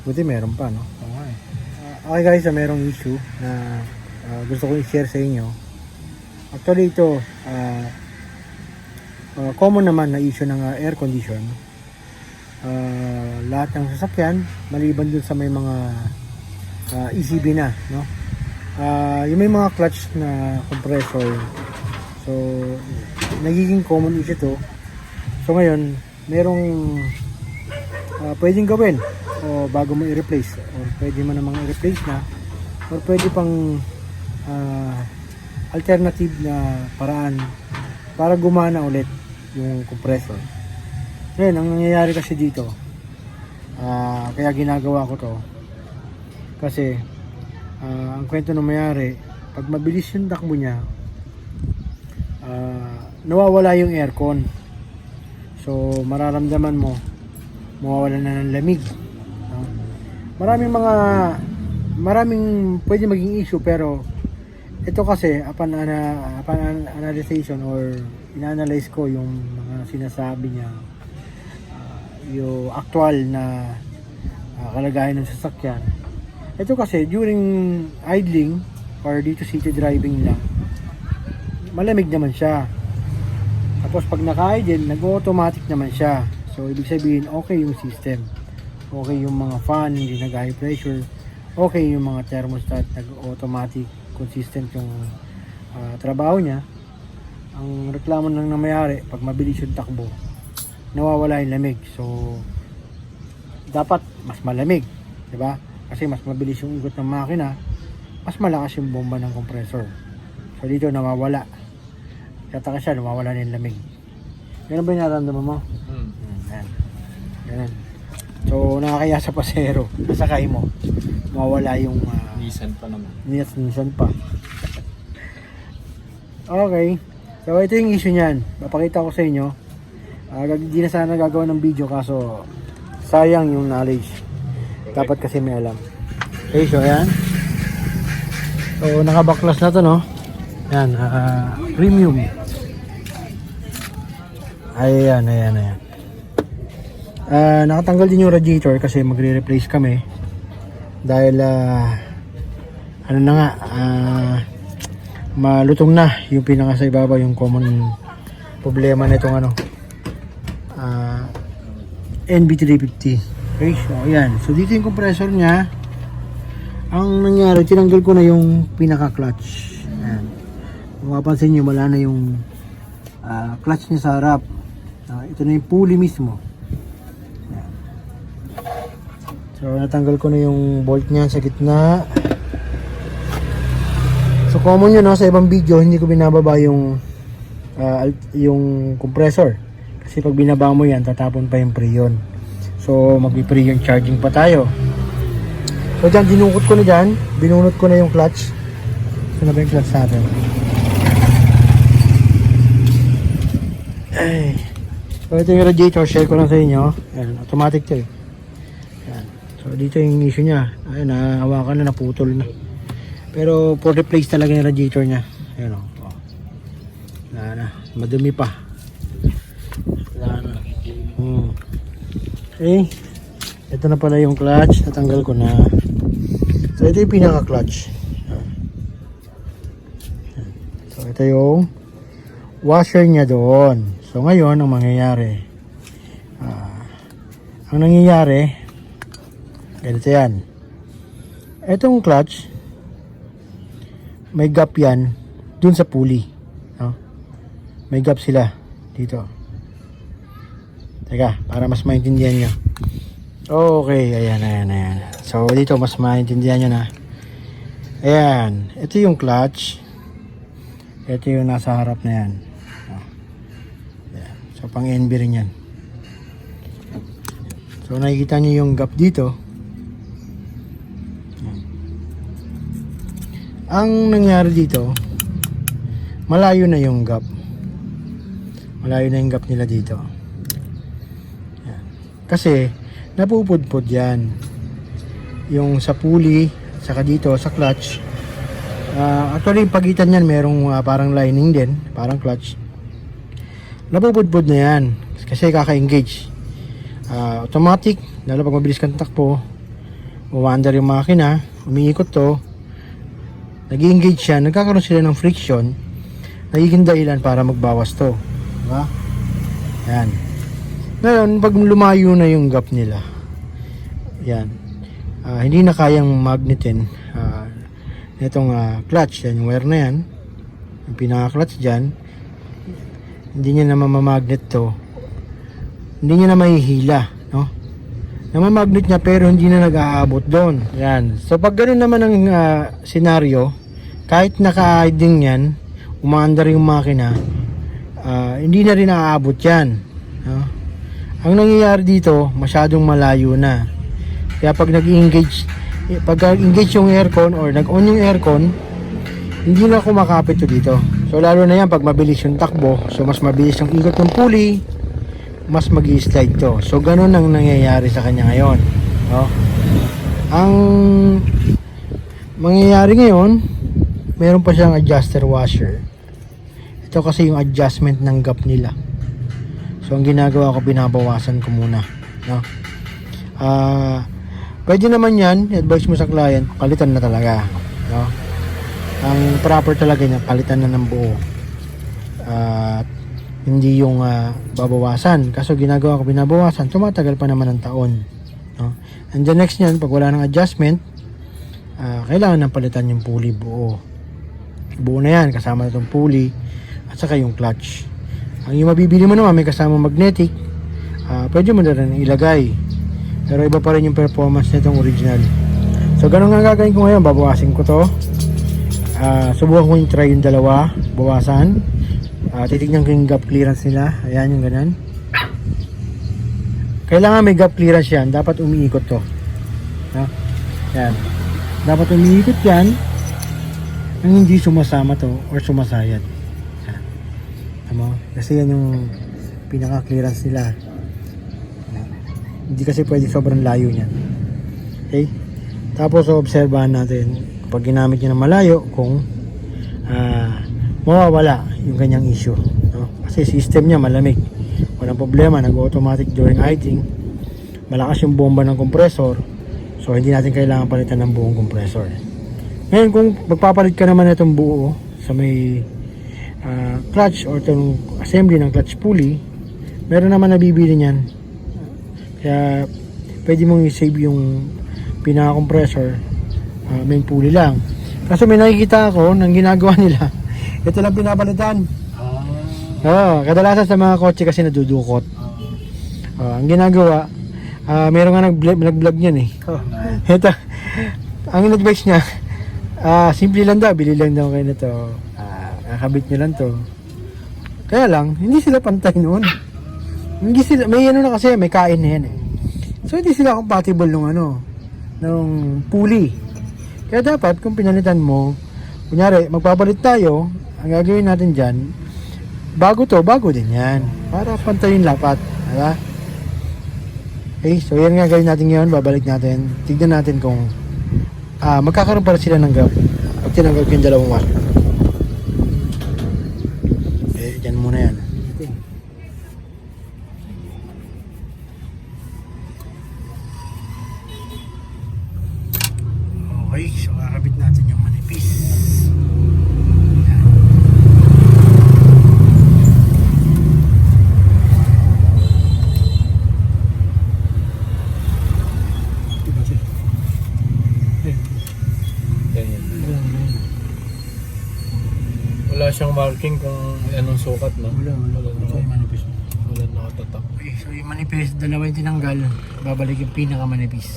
Buti meron pa, no? Oo nga eh. Ah, okay guys, ah, merong issue na ah, gusto ko i-share sa inyo. Actually ito, ah, ah, common naman na issue ng ah, air condition. Ah, lahat ng sasakyan, maliban dun sa may mga ah, ECB na, no? Ah, yung may mga clutch na compressor. So, nagiging common issue to. So ngayon, merong ah, pwedeng gawin o bago mo i-replace or pwede mo namang i-replace na or pwede pang ah, alternative na paraan para gumana ulit yung compressor. Ngayon, ang nangyayari kasi dito, ah, kaya ginagawa ko to, kasi ah, ang kwento ng mayari, pag mabilis yung takbo niya, ah, nawawala yung aircon. So, mararamdaman mo, mawawala na ng lamig. Maraming mga, maraming pwede maging issue pero ito kasi upon, ana, upon an- analyzation or ina-analyze ko yung mga sinasabi niya ah, yung actual na ah, kalagayan ng sasakyan. Ito kasi during idling or dito city driving lang malamig naman siya. Tapos pag naka-idle nag-automatic naman siya. So ibig sabihin okay yung system okay yung mga fan hindi nag-high pressure okay yung mga thermostat nag-automatic consistent yung ah, trabaho niya ang reklamo ng namayari pag mabilis yung takbo nawawala yung lamig so dapat mas malamig di ba kasi mas mabilis yung ikot ng makina mas malakas yung bomba ng compressor so dito nawawala kataka siya nawawala na yung lamig ganun ba yung nararamdaman mo? Hmm. Hmm, yan. Ganun. So, nakakaya sa pasero. Nasakay mo. Mawala yung uh, Nissan pa naman. niyas minsan pa. okay. So, ito yung issue niyan. Papakita ko sa inyo. Uh, di na sana gagawa ng video kaso sayang yung knowledge. Dapat kasi may alam. Okay, so ayan. So, nakabaklas na to, no? Yan, ah, premium. Ayan, ayan, ayan. Ah, nakatanggal din yung radiator kasi magre-replace kami. Dahil, ah, ano na nga, ah, malutong na yung pinaka sa ibabaw, yung common problema nitong ano, ah, NB350. Okay, so ayan. So dito yung compressor niya. Ang nangyari, tinanggal ko na yung pinaka-clutch. Ayan. Kung mapapansin nyo, wala na yung ah, clutch niya sa harap. Ah, ito na yung pulley mismo. So natanggal ko na yung bolt niya sa gitna. So common yun no, sa ibang video hindi ko binababa yung alt- yung compressor. Kasi pag binaba mo yan, tatapon pa yung preyon. So magpi-preyon charging pa tayo. So dyan, dinukot ko na dyan. Binunot ko na yung clutch. So na ba yung clutch natin? Ay. So ito yung radiator, share ko lang sa inyo. Ayan, automatic to eh. Ayan. So dito yung issue niya. Ayun, nahawakan na, naputol na. Pero for replace talaga yung radiator niya. Ayan o. Oh. Wala na. Madumi pa. Wala na. Hmm. Okay. Ito na pala yung clutch. Natanggal ko na. So ito yung pinaka-clutch. Ayan. So ito yung washer niya doon. So ngayon, ang mangyayari, ah, ang nangyayari, ganito yan. Itong clutch, may gap yan dun sa pulley. No? May gap sila dito. Teka, para mas maintindihan nyo. Okay, ayan, ayan, ayan. So, dito mas maintindihan nyo na. Ayan, ito yung clutch. Ito yung nasa harap na yan. Ayan. So, pang NB rin yan. So, nakikita nyo yung gap dito. Ang nangyari dito, malayo na yung gap. Malayo na yung gap nila dito. Yan. Kasi, napupudpud yan. Yung sa pulley, saka dito, sa clutch. Ah, actually, pagitan yan, merong ah, parang lining din, parang clutch. Napupudpud na yan. Kasi kaka-engage. Ah, automatic, lalo pag mabilis kang takbo, umaandar yung makina, umiikot to, nag engage siya, nagkakaroon sila ng friction, nagiging dahilan para magbawas to. Diba? Yan. Ngayon, pag lumayo na yung gap nila, yan, ah, hindi na kayang magnetin ah, itong ah, clutch, yan yung wire na yan, yung pinaka-clutch dyan, hindi niya na mamamagnet to, hindi niya na mahihila, no? Namamagnet niya pero hindi na nag-aabot doon. Yan. So pag ganoon naman ang ah, senaryo, kahit naka-idling yan, umaandar yung makina, ah, hindi na rin naaabot yan. No? Ang nangyayari dito, masyadong malayo na. Kaya pag nag-engage, pag engage yung aircon or nag-on yung aircon, hindi na kumakapit to dito. So lalo na yan pag mabilis yung takbo, so mas mabilis yung ikot ng pulley, mas mag slide to. So ganun ang nangyayari sa kanya ngayon. No? Ang mangyayari ngayon, meron pa siyang adjuster washer. Ito kasi yung adjustment ng gap nila. So ang ginagawa ko, binabawasan ko muna. No? Ah, pwede naman yan, advice mo sa client, palitan na talaga. No? Ang proper talaga niya, palitan na ng buo. At hindi yung ah, babawasan. Kaso ginagawa ko, binabawasan, tumatagal pa naman ng taon. No? And the next niyan, pag wala ng adjustment, ah, kailangan ng palitan yung pulley buo. Buo na yan, kasama na itong pulley at saka yung clutch. Ang yung mabibili mo naman, may kasama magnetic, ah, pwede mo na rin ilagay. Pero iba pa rin yung performance nitong original. So, ganun nga gagawin ko ngayon, babawasin ko to. Ah, subukan ko yung try yung dalawa, bawasan. Ah, titignan ko yung gap clearance nila. Ayan yung ganun. Kailangan may gap clearance yan. Dapat umiikot to. No? Yan. Dapat umiikot yan nang hindi sumasama to or sumasayad. Yan. Tama? Kasi yan yung pinaka-clearance nila. Yan. Hindi kasi pwede sobrang layo niyan. Okay? Tapos obserbahan natin kapag ginamit niya ng malayo kung ah mawawala yung kanyang issue. No? Kasi system niya malamig. Walang problema, nag-automatic during idling. Malakas yung bomba ng compressor. So hindi natin kailangan palitan ng buong compressor. Ngayon kung magpapalit ka naman itong buo sa may ah, clutch or itong assembly ng clutch pulley, meron naman nabibili niyan. Kaya pwede mong i-save yung pinaka-compressor ah, main pulley lang. Kaso may nakikita ako ng ginagawa nila. Ito lang pinapalitan. Oo, kadalasan sa mga kotse kasi nadudukot. Oo, ang ginagawa, ah meron nga nag-vlog, niyan eh. Ito, ang in-advise niya, ah simple lang daw, bili lang daw kayo nito. Ah, kakabit niyo lang to. Kaya lang, hindi sila pantay noon. Hindi sila, may ano na kasi, may kain na yan eh. So hindi sila compatible nung ano, nung pulley. Kaya dapat kung pinalitan mo, kunyari, magpapalit tayo, ang gagawin natin dyan, bago to, bago din yan. Para pantay yung lapat. Diba? Okay, so yan nga gawin natin ngayon, babalik natin. Tignan natin kung ah magkakaroon pa rin sila ng gap. Pag tinanggap yung dalawang washer. Eh, dyan muna yan. Okay, so kakabit natin yung manipis. Yan. Diba siya? Eh, Ganyan. ganun, ganun. Wala marking kung anong sukat, no? Wala, wala. Wala, naka, manipis. wala nakatatak. Okay, so yung manipis, dalawa yung tinanggal. Babalik yung pinakamanipis.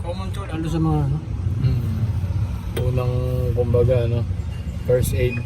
Common to lalo sa mga ano. Hmm. Unang, kumbaga, ano, first aid.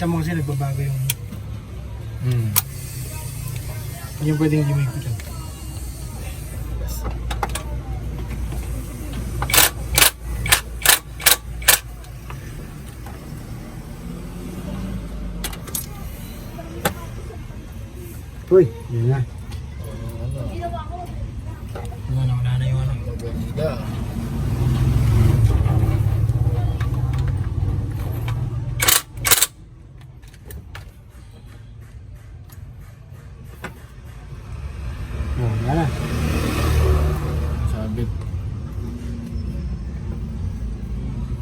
Iniigpitan mo kasi nagbabago yung Hmm. yung pwedeng hindi mo igpitan. Uy, yun na. Wala. Sabit.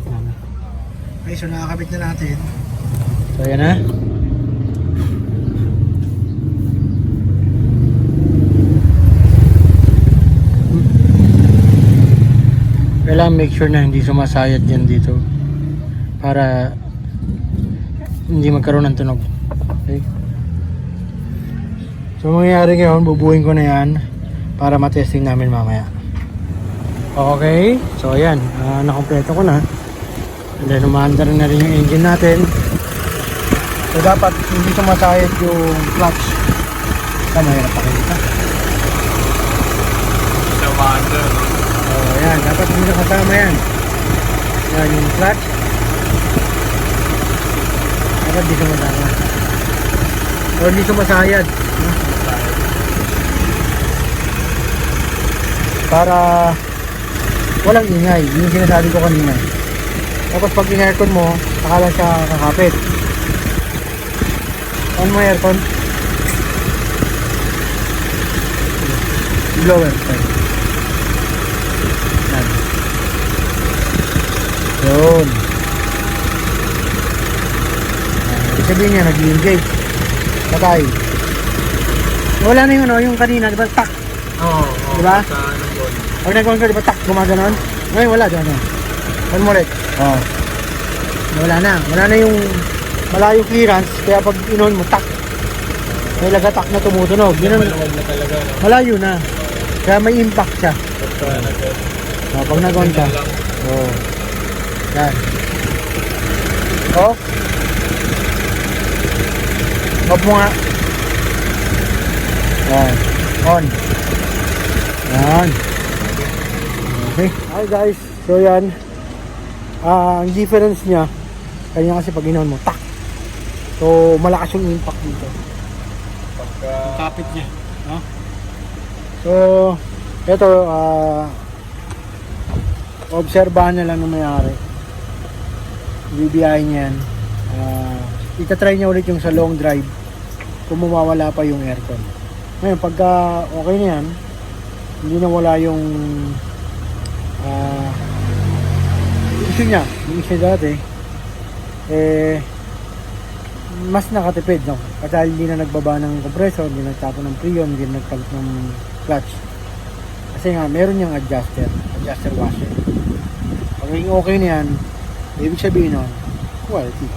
Wala na. Okay, so nakakabit na natin. So, yan na. Kailangan make sure na hindi sumasayad yan dito para hindi magkaroon ng tunog. Okay? So mangyayari ngayon, bubuhin ko na yan para matesting namin mamaya. Okay, so ayan, uh, nakompleto ko na. And then umaandar na rin yung engine natin. So dapat hindi sumasayad yung clutch. Ito, mahirap pakita. Sa wonder. Oh, ayan, dapat hindi nakasama yan. Yan yung clutch. Dapat di sumasama. O hindi sumasayad. no? Para walang ingay. Yun yung sinasabi ko kanina. Tapos pag in-aircon mo, saka lang siya kakapit. On mo aircon. Blower. Yan. Yun. Ibig sabihin niya, nag-engage. Patay. Wala na yung ano, yung kanina, di ba? Tak. Oo. Oh, Diba? Pag nag-on ka, di ba? Tak, gumaganon. Ngayon, wala. Diyan, ano. One more ulit. Oo. Wala na. Wala na yung malayo clearance. Kaya pag inon mo, tak. May lagatak na tumutunog. Yun ang Maluwag na talaga. No? malayo na. Kaya may impact siya. Oh, pag nag-on ka. Oo. Yan. Off. Off mo nga. Yan. On. Yan. Okay. Hi guys. So yan. Ah, ang difference niya, kanya kasi pag inon mo, tak. So, malakas yung impact dito. Pagka... Kapit niya. No? So, ito, ah, obserbahan na lang ng mayari. BBI niyan. Ah, itatry niya ulit yung sa long drive kung mawawala pa yung aircon. Ngayon, pagka okay na yan, hindi na wala yung ah, issue niya. Yung issue dati, eh, mas nakatipid, no? Kasi hindi na nagbaba ng compressor, hindi nagtapo ng preon, hindi nagpalit ng clutch. Kasi nga, meron niyang adjuster, adjuster washer. Pag naging okay na yan, ibig sabihin nun, quality.